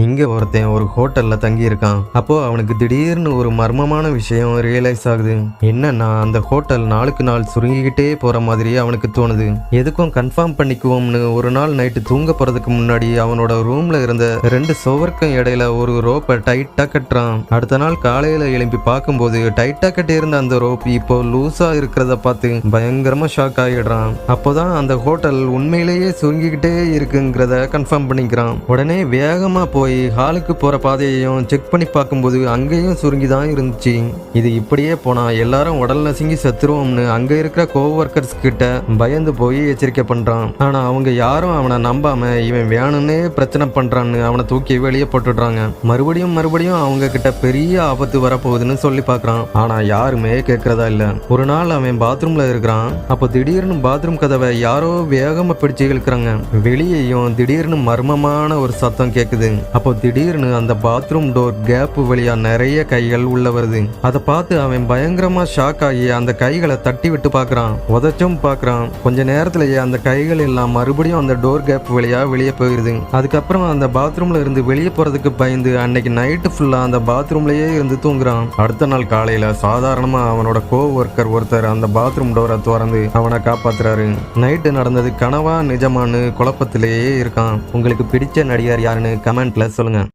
இங்க ஒருத்தன் ஒரு ஹோட்டல்ல தங்கி இருக்கான் அப்போ அவனுக்கு திடீர்னு ஒரு மர்மமான விஷயம் ரியலைஸ் ஆகுது. என்னன்னா அந்த ஹோட்டல் நாளுக்கு நாள் சுருங்கிக்கிட்டே போற மாதிரி அவனுக்கு தோணுது. எதுக்கும் கன்ஃபார்ம் பண்ணிக்குவோம்னு ஒரு நாள் நைட்டு தூங்க போறதுக்கு முன்னாடி அவனோட ரூம்ல இருந்த ரெண்டு சுவருக்கும் இடையில ஒரு ரோப்பை டைட்டா கட்டுறான். அடுத்த நாள் காலையில எழுப்பி பார்க்கும்போது டைட்டா கட்டியிருந்த அந்த ரோப் இப்போ லூசா இருக்கிறத பார்த்து பயங்கரமா ஷாக் ஆகிடுறான் அப்போதான் அந்த ஹோட்டல் உண்மையிலேயே சுருங்கிக்கிட்டே இருக்குங்கிறத கன்ஃபார்ம் பண்ணிக்கிறான். உடனே வேகமா போய் ஹாலுக்கு போகிற பாதையையும் செக் பண்ணி பார்க்கும்போது அங்கேயும் சுருங்கி தான் இருந்துச்சு. இது இப்படியே போனால் எல்லாரும் உடல் நசுங்கி செத்துருவோம்னு அங்கே இருக்கிற கோவொர்க்கர்ஸ் கிட்ட பயந்து போய் எச்சரிக்கை பண்ணுறான் ஆனால் அவங்க யாரும் அவனை நம்பாமல் இவன் வேணும்னே பிரச்சனை பண்ணுறான்னு அவனை தூக்கி வெளியே போட்டுடுறாங்க. மறுபடியும் மறுபடியும் அவங்க கிட்ட பெரிய ஆபத்து வரப்போகுதுன்னு சொல்லி பார்க்குறான். ஆனால் யாருமே கேட்குறதா இல்லை. ஒரு நாள் அவன் பாத்ரூமில் இருக்கிறான். அப்போ திடீர்னு பாத்ரூம் கதவை யாரோ வேகமாக பிடிச்சு இழுக்கிறாங்க. வெளியேயும் திடீர்னு மர்மமான ஒரு சத்தம் கேட்குது அப்போ திடீர்னு அந்த பாத்ரூம் டோர் கேப் வழியா நிறைய கைகள் உள்ள வருது. அதை பார்த்து அவன் பயங்கரமா ஷாக் ஆகி அந்த கைகளை தட்டி விட்டு பார்க்குறான். உதச்சும் பார்க்குறான். கொஞ்ச நேரத்திலேயே அந்த கைகள் எல்லாம் மறுபடியும் அந்த டோர் கேப் வழியா வெளியே போயிருது. அதுக்கப்புறம் அந்த பாத்ரூம்ல இருந்து வெளியே போறதுக்கு பயந்து அன்னைக்கு நைட்டு ஃபுல்லா அந்த பாத்ரூம்லயே இருந்து தூங்குறான். அடுத்த நாள் காலையில சாதாரணமா அவனோட கோ ஒர்க்கர் ஒருத்தர் அந்த பாத்ரூம் டோரை திறந்து அவனை காப்பாத்துறாரு. நைட்டு நடந்தது கனவா நிஜமானு குழப்பத்திலேயே இருக்கான். உங்களுக்கு பிடிச்ச நடிகர் யாருன்னு கமெண்ட்ல ப்ளஸ் சொல்லுங்கள்